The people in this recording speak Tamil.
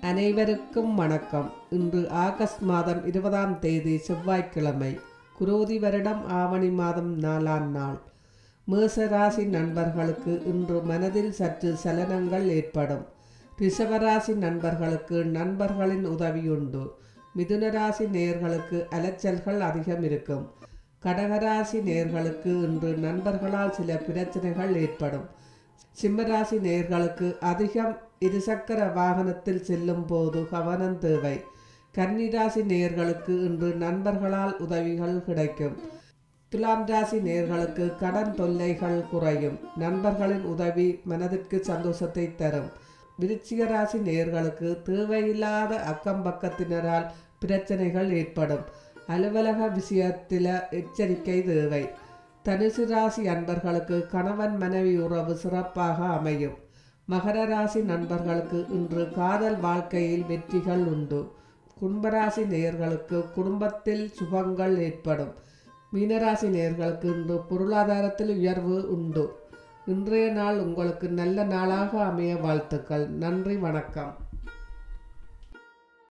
அனைவருக்கும் வணக்கம். இன்று ஆகஸ்ட் மாதம் இருபதாம் தேதி செவ்வாய்க்கிழமை குரோதி வருடம் ஆவணி மாதம் நாலாம் நாள். மேசராசி நண்பர்களுக்கு இன்று மனதில் சற்று சலனங்கள் ஏற்படும். ரிஷபராசி நண்பர்களுக்கு நண்பர்களின் உதவியுண்டு. மிதுனராசி நேர்களுக்கு அலைச்சல்கள் அதிகம் இருக்கும். கடகராசி நேர்களுக்கு இன்று நண்பர்களால் சில பிரச்சனைகள் ஏற்படும். சிம்மராசி நேர்களுக்கு அதிகம் இருசக்கர வாகனத்தில் செல்லும் போது கவனம் தேவை. கன்னிராசி நேர்களுக்கு இன்று நண்பர்களால் உதவிகள் கிடைக்கும். துலாம் ராசி நேர்களுக்கு கடன் தொல்லைகள் குறையும். நண்பர்களின் உதவி மனதிற்கு சந்தோஷத்தை தரும். விருச்சிக ராசி நேர்களுக்கு தேவையில்லாத அக்கம் பக்கத்தினரால் பிரச்சனைகள் ஏற்படும். அலுவலக விஷயத்தில் எச்சரிக்கை தேவை. தனுசு ராசி அன்பர்களுக்கு கணவன் மனைவி உறவு சிறப்பாக அமையும். மகர ராசி நண்பர்களுக்கு இன்று காதல் வாழ்க்கையில் வெற்றிகள் உண்டு. கும்பராசி நேயர்களுக்கு குடும்பத்தில் சுபங்கள் ஏற்படும். மீனராசி நேயர்களுக்கு இன்று பொருளாதாரத்தில் உயர்வு உண்டு. இன்றைய நாள் உங்களுக்கு நல்ல நாளாக அமைய வாழ்த்துக்கள். நன்றி வணக்கம்.